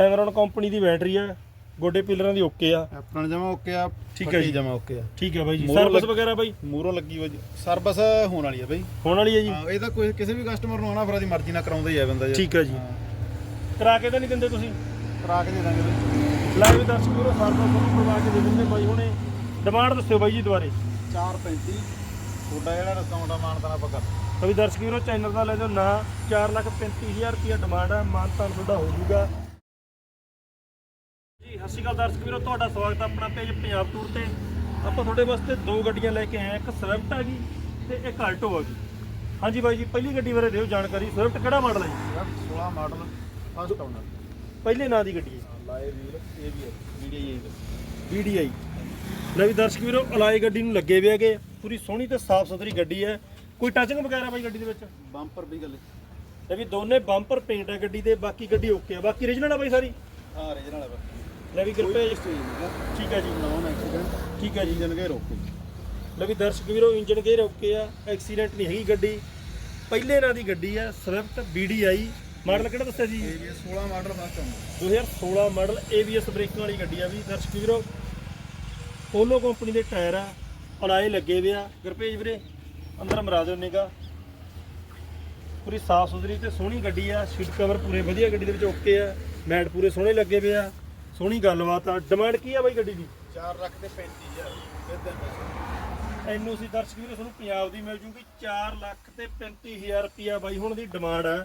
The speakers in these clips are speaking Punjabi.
ਐਮਰਨ ਕੰਪਨੀ ਦੀ ਬੈਟਰੀ ਆ ਗੋਡੇ ਪਿਲਰਾਂ ਦੀ ਓਕੇ ਆ। ਆਪਣਾ ਜਮਾ ਓਕੇ ਆ ਠੀਕ ਹੈ ਜੀ। ਜਮਾ ਓਕੇ ਆ। ਠੀਕ ਹੈ ਬਾਈ ਜੀ। ਸਰਵਿਸ ਲੱਗ- ਵਗੈਰਾ ਬਾਈ? ਮੂਰੋਂ ਲੱਗੀ ਜੀ। ਸਰਵਿਸ ਹੋਣ ਵਾਲੀ ਆ ਬਈ। ਹੋਣ ਵਾਲੀ ਹੈ ਜੀ। ਹਾਂ ਇਹ ਤਾਂ ਕੋਈ ਕਿਸੇ ਵੀ ਕਸਟਮਰ ਨੂੰ ਆਣਾ ਫਿਰ ਦੀ ਮਰਜ਼ੀ ਨਾਲ ਕਰਾਉਂਦਾ ਹੀ ਆ ਬੰਦਾ ਜੀ। ਠੀਕ ਹੈ ਜੀ। ਕਰਾ ਕੇ ਤਾਂ ਨਹੀਂ ਦਿੰਦੇ ਤੁਸੀਂ? ਕਰਾ ਕੇ ਦੇ ਦਾਂਗੇ ਬਈ। ਲਾਈਵ ਦਰਸ਼ਕ ਵੀਰੋ ਸਰਵਿਸ ਤੁਹਾਨੂੰ ਕਰਵਾ ਕੇ ਦੇ ਦਿੰਦੇ ਬਾਈ ਹੁਣੇ। ਡਿਮਾਂਡ ਦੱਸਿਓ ਬਾਈ ਜੀ ਦੁਬਾਰੇ। 435 ਤੁਹਾਡਾ ਜਿਹੜਾ ਡਿਸਕਾਊਂਟ ਆ ਮਾਨਤਾ ਨਾਲ ਪੱਕਾ ਤਾਂ ਵੀ ਦਰਸ਼ਕ ਵੀਰੋ ਚੈਨਲ ਦਾ ਲੈ ਜਾਓ ਨਾ। 435000 ਰੁਪਏ ਡਿਮਾਂਡ ਆ। ਮਾਨਤਾਨ ਤੁਹਾਡਾ ਹੋ ਜਾਊਗਾ। ਸਤਿ ਸ਼੍ਰੀ ਅਕਾਲ ਦਰਸ਼ਕ ਵੀਰੋ ਤੁਹਾਡਾ ਸਵਾਗਤ ਹੈ ਆਪਣਾ ਪੇਜ ਪੰਜਾਬ ਟੂਰ ਤੇ। ਆਪਾਂ ਤੁਹਾਡੇ ਵਾਸਤੇ ਦੋ ਗੱਡੀਆਂ ਲੈ ਕੇ ਆਏ ਇੱਕ ਸਵਿਫਟ ਆ ਗਈ ਤੇ ਇੱਕ ਆਲਟੋ ਆ ਗਈ। ਹਾਂਜੀ ਬਾਈ ਜੀ ਪਹਿਲੀ ਗੱਡੀ ਬਾਰੇ ਦਿਓ ਜਾਣਕਾਰੀ। ਸਵਿਫਟ ਕਿਹੜਾ ਮਾਡਲ ਹੈ ਜੀ? 16 ਮਾਡਲ ਫਸਟ ਓਨਰ ਪਹਿਲੇ ਨਾਂ ਦੀ ਗੱਡੀ ਹੈ ਲਾਏ ਵੀਲ ਏਬੀਐਸ ਵੀਡੀਆਈ VDI ਲੈ ਵੀ ਦਰਸ਼ਕ ਵੀਰੋ ਅਲਾਈ ਗੱਡੀ ਨੂੰ ਲੱਗੇ ਵੇ ਹੈਗੇ ਪੂਰੀ ਸੋਹਣੀ ਤੇ ਸਾਫ਼ ਸੁਥਰੀ ਗੱਡੀ ਹੈ। ਕੋਈ ਟੱਚਿੰਗ ਵਗੈਰਾ ਬਾਈ ਗੱਡੀ ਦੇ ਵਿੱਚ? ਬੰਪਰ ਵੀ ਗੱਲੇ ਇਹ ਵੀ ਦੋਨੇ ਬੰਪਰ ਪੇਂਟ ਹੈ ਗੱਡੀ ਦੇ ਬਾਕੀ ਗੱਡੀ ਓਕੇ ਆ। ਬਾਕੀ origignal ਆ ਬਾਈ ਸਾਰੀ? ਹਾਂ ਰੀਜਨਲ ਆ ਬਾਕੀ। ਲੈ ਵੀ ਕਿਰਪਾ ਨਹੀਂ ਠੀਕ ਹੈ ਜੀ ਨੌਨ ਐਕਸੀਡੈਂਟ ਠੀਕ ਹੈ ਜੀ ਇੰਜਨ ਗੇਅਰ ਓਕੇ ਲੈ ਵੀ ਦਰਸ਼ਕ ਵੀਰੋ ਇੰਜਨ ਗੇਅਰ ਓਕੇ ਆ ਐਕਸੀਡੈਂਟ ਨਹੀਂ ਹੈਗੀ ਗੱਡੀ। ਪਹਿਲੇ ਨਾਂ ਦੀ ਗੱਡੀ ਆ ਸਵਿਫਟ BDI ਮਾਡਲ ਕਿਹੜਾ ਦੱਸਿਆ ਜੀ? ABS 16 model first owner 2016 model ABS braking ਵਾਲੀ ਗੱਡੀ ਆ ਵੀ। ਦਰਸ਼ਕ ਵੀਰੋ ਪੋਲੋ ਕੰਪਨੀ ਦੇ ਟਾਇਰ ਆ ਅਲਾਏ ਲੱਗੇ ਵੇ ਆ। ਗੁਰਪੇਜ ਵੀਰੇ ਅੰਦਰ ਮਰਾ ਦਿਓ ਨਿਗਾ ਪੂਰੀ ਸਾਫ਼ ਸੁਥਰੀ ਤੇ ਸੋਹਣੀ ਗੱਡੀ ਆ। ਸੀਟ ਕਵਰ ਪੂਰੇ ਵਧੀਆ ਗੱਡੀ ਦੇ ਵਿੱਚ ਓਕੇ ਆ। ਮੈਟ ਪੂਰੇ ਸੋਹਣੇ ਲੱਗੇ ਵੇ ਆ। ਸੋਹਣੀ ਗੱਲਬਾਤ ਆ। ਡਿਮਾਂਡ ਕੀ ਆ ਬਾਈ ਗੱਡੀ ਦੀ? 4 ਲੱਖ ਤੇ 35000 ਵਿਦ ਐਨਓਸੀ ਦਰਸ਼ਕ ਵੀਰੋ ਤੁਹਾਨੂੰ ਪੰਜਾਬ ਦੀ ਮਿਲ ਜੂਗੀ। 4 ਲੱਖ ਤੇ 35000 ਰੁਪਿਆ ਬਾਈ ਹੁਣ ਦੀ ਡਿਮਾਂਡ ਆ।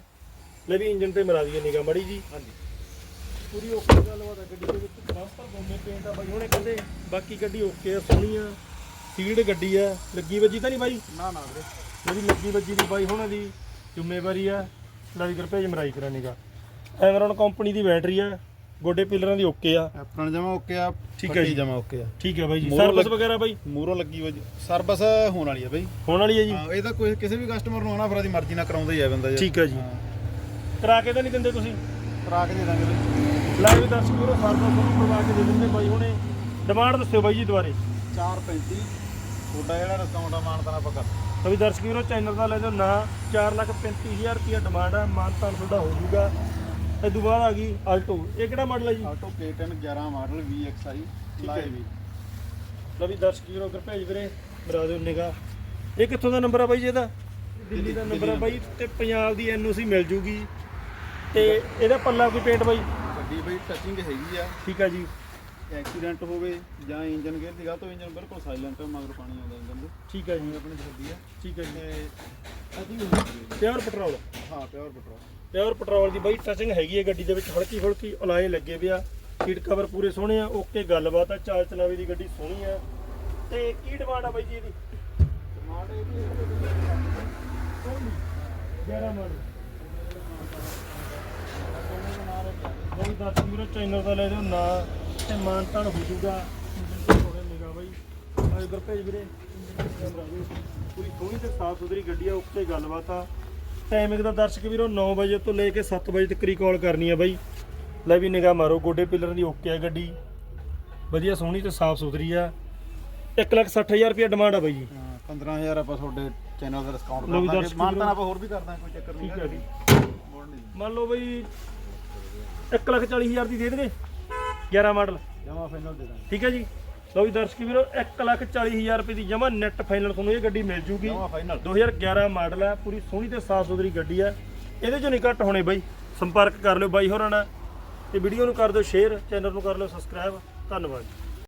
ਲੈ ਵੀ ਇੰਜਨ ਤੇ ਮਰਾ ਦਈਏ ਨਿਗਾ ਮੜੀ ਜੀ। ਹਾਂਜੀ। ਪੂਰੀ ਓਕੇ ਗੱਲਬਾਤ ਆ ਗੱਡੀ ਦੇ ਵਿੱਚ। ਬੰਪਰ ਦੋਨੇ ਪੇਂਟ ਆ ਬਾਈ। ਹੁਣੇ ਕਹਿੰਦੇ ਬਾਕੀ ਗੱਡੀ ਓਕੇ ਆ ਸੋਹਣੀ ਆ। ਸੀਡ ਗੱਡੀ ਆ। ਲੱਗੀ ਵੱਜੀ ਤਾਂ ਨਹੀਂ ਬਾਈ? ਨਾ ਨਾ ਵੀਰੇ। ਜਿਹੜੀ ਲੱਗੀ ਵੱਜੀ ਦੀ ਬਾਈ ਹੁਣਾਂ ਦੀ ਜ਼ਿੰਮੇਵਾਰੀ ਆ। ਲੈ ਕਰ ਭੇਜ ਮਰਾਈ ਕਰਾਂਗਾ ਐਮਰਨ ਕੰਪਨੀ ਦੀ ਬੈਟਰੀ ਆ। ਗੋਡੇ ਪਿਲਰਾਂ ਦੀ ਓਕੇ ਆ। ਆਪਣਾ ਜਮਾ ਓਕੇ ਆ ਠੀਕ ਹੈ ਜੀ। ਜਮਾ ਓਕੇ ਆ। ਠੀਕ ਹੈ ਬਾਈ ਜੀ। ਮੋਹਰ ਸਰਵਿਸ ਲੱਗ- ਵਗੈਰਾ ਬਾਈ? ਮੂਰੋਂ ਲੱਗੀ ਜੀ। ਸਰਵਿਸ ਹੋਣ ਵਾਲੀ ਆ ਬਈ। ਹੋਣ ਵਾਲੀ ਹੈ ਜੀ। ਹਾਂ ਇਹ ਤਾਂ ਕੋਈ ਕਿਸੇ ਵੀ ਕਸਟਮਰ ਨੂੰ ਆਣਾ ਫਿਰ ਦੀ ਮਰਜ਼ੀ ਨਾਲ ਕਰਾਉਂਦਾ ਹੀ ਆ ਬੰਦਾ ਜੀ। ਠੀਕ ਹੈ ਜੀ। ਕਰਾ ਕੇ ਤਾਂ ਨਹੀਂ ਦਿੰਦੇ ਤੁਸੀਂ? ਕਰਾ ਕੇ ਦੇ ਦਾਂਗੇ ਬਈ। ਲਾਈਵ ਦਰਸ਼ਕ ਵੀਰੋ ਸਰਵਿਸ ਤੁਹਾਨੂੰ ਕਰਵਾ ਕੇ ਦੇ ਦਿੰਦੇ ਬਾਈ ਹੁਣੇ। ਡਿਮਾਂਡ ਦੱਸਿਓ ਬਾਈ ਜੀ ਦੁਬਾਰੇ। 435 ਤੁਹਾਡਾ ਜਿਹੜਾ ਡਿਸਕਾਊਂਟ ਆ ਮਾਨਤਾ ਨਾਲ ਪੱਕਾ ਵੀ ਦਰਸ਼ਕ ਵੀਰੋ ਚੈਨਲ ਦਾ ਲੈ ਜਾਓ ਨਾ। 435000 ਰੁਪਏ ਡਿਮਾਂਡ ਆ। ਮਾਨਤਾਨ ਤੁਹਾਡਾ ਹੋ ਜਾਊਗਾ। ਇਹ ਤੋਂ ਬਾਅਦ ਆ ਗਈ ਆਲਟੋ। ਇਹ ਕਿਹੜਾ ਮਾਡਲ ਹੈ ਜੀ? ਆਟੋ K10 11 ਮਾਡਲ VXI ਜੀ। ਵੀ ਲਓ ਵੀ ਦਰਸ਼ਕ ਵੀਰੋ ਕਰ ਭੇਜ ਵੀਰੇ ਮਰਾ ਦਿਓ ਨਿਗਾ ਇਹ ਕਿੱਥੋਂ ਦਾ ਨੰਬਰ ਆ ਬਾਈ ਜੀ ਇਹਦਾ? ਦਿੱਲੀ ਦਾ ਨੰਬਰ ਆ ਬਾਈ ਤੇ ਪੰਜਾਬ ਦੀ ਐਨਓਸੀ ਮਿਲ ਜੂਗੀ। ਤੇ ਇਹਦਾ ਪੱਲਾ ਕੋਈ ਪੇਂਟ ਬਾਈ? ਗੱਡੀ ਬਈ ਟੱਚਿੰਗ ਹੈਗੀ ਆ। ਠੀਕ ਆ ਜੀ। ਐਕਸੀਡੈਂਟ ਹੋਵੇ ਜਾਂ ਇੰਜਨ ਗੇਅਰ ਦੀ ਗਲਤ ਹੋਵੇ ਇੰਜਨ ਬਿਲਕੁਲ ਸਾਇਲੈਂਟ ਮਗਰ ਪਾਣੀ ਆਉਂਦਾ ਇੰਜਨ ਦੇ। ਠੀਕ ਆ ਜੀ ਆਪਣੀ ਗੱਡੀ ਆ। ਠੀਕ ਆ ਜੀ। ਤੇ ਪਿਓਰ ਪੈਟਰੋਲ? ਹਾਂ ਪਿਓਰ ਪੈਟਰੋਲ। ਪਿਓਰ ਪੈਟਰੋਲ ਦੀ ਬਾਈ ਟਚਿੰਗ ਹੈਗੀ ਹੈ ਗੱਡੀ ਦੇ ਵਿੱਚ ਹਲਕੀ ਹਲਕੀ ਅਲਾਏ ਲੱਗੇ ਪਿਆ ਸੀਟ ਕਵਰ ਪੂਰੇ ਸੋਹਣੇ ਆ ਓਕੇ ਗੱਲਬਾਤ ਆ ਚਾਲ ਚਲਾਵੇ ਦੀ ਗੱਡੀ ਸੋਹਣੀ ਆ। ਤੇ ਕੀ ਡਿਮਾਂਡ ਆ ਬਾਈ ਜੀ ਇਹਦੀ? ਟਮਾਟਰ ਇਹ ਵੀ 11 ਮਾਡਲ। ਬਾਈ ਦਰਸ਼ਕ ਵੀਰੋ ਚੈਨਲ ਦਾ ਲੈ ਜਾਓ ਨਾ ਤੇ ਮਾਨਤਾਨ ਹੋ ਜਾਊਗਾ। ਥੋੜੇ ਨਿਗਾ ਬਾਈ ਆਏ ਇਧਰ ਭੇਜ ਵੀਰੇ। ਪੂਰੀ ਸੋਹਣੀ ਤੇ ਸਾਫ਼ ਸੁਥਰੀ ਗੱਡੀ ਆ ਓਕੇ ਗੱਲਬਾਤ ਆ। ਟਾਈਮਿੰਗ ਦਾ ਦਰਸ਼ਕ ਵੀਰੋ 9 ਵਜੇ ਤੋਂ ਲੈ ਕੇ 7 ਵਜੇ ਤੱਕ ਹੀ ਕਾਲ ਕਰਨੀ ਆ ਬਾਈ। ਲੈ ਵੀ ਨਿਗਾ ਮਾਰੋ ਗੋਡੇ ਪਿਲਰ ਦੀ ਓਕੇ ਆ ਗੱਡੀ। ਵਧੀਆ ਸੋਹਣੀ ਤੇ ਸਾਫ਼ ਸੁਥਰੀ ਆ। 160000 ਰੁਪਏ ਡਿਮਾਂਡ ਆ ਬਾਈ ਜੀ। 15000 ਆਪਾਂ ਤੁਹਾਡੇ ਚੈਨਲ ਦਾ ਡਿਸਕਾਊਂਟ ਲਓ ਵੀ ਕਰ ਦਾਂਗੇ ਦਰਸ਼ਕ ਮਾਨਤਾ ਵੀਰੋ। ਆਪਾਂ ਹੋਰ ਵੀ ਕਰ ਦਾਂਗੇ ਕੋਈ ਚੱਕਰ ਨਹੀਂ ਠੀਕ ਹੈ ਜੀ। ਮੋੜ ਨਹੀਂ ਮੰਨ ਲਓ ਬਈ 140000 ਦੀ ਦੇ ਦੇਗੇ 11 ਮਾਡਲ। ਜਮਾ ਫਾਈਨਲ ਦੇ ਦਾਂਗੇ। ਠੀਕ ਹੈ ਜੀ? ਲਓ ਵੀ ਦਰਸ਼ਕ ਵੀਰੋ 140000 ਰੁਪਏ ਦੀ ਜਮਾ ਨੈਟ ਫਾਈਨਲ ਤੁਹਾਨੂੰ ਇਹ ਗੱਡੀ ਮਿਲ ਜੂਗੀ। ਜਮਾ ਫਾਈਨਲ 2011 ਮਾਡਲ ਹੈ ਪੂਰੀ ਸੋਹਣੀ ਤੇ ਸਾਫ਼ ਸੁਥਰੀ ਗੱਡੀ ਹੈ। ਇਹਦੇ ਚੋਂ ਨਹੀਂ ਘੱਟ ਹੋਣੇ ਬਾਈ। ਸੰਪਰਕ ਕਰ ਲਿਓ ਬਾਈ ਹੋਰਾਂ ਨਾਲ ਤੇ ਵੀਡੀਓ ਨੂੰ ਕਰ ਦਿਓ ਸ਼ੇਅਰ ਚੈਨਲ ਨੂੰ ਕਰ ਲਿਓ ਸਬਸਕ੍ਰਾਈਬ ਧੰਨਵਾਦ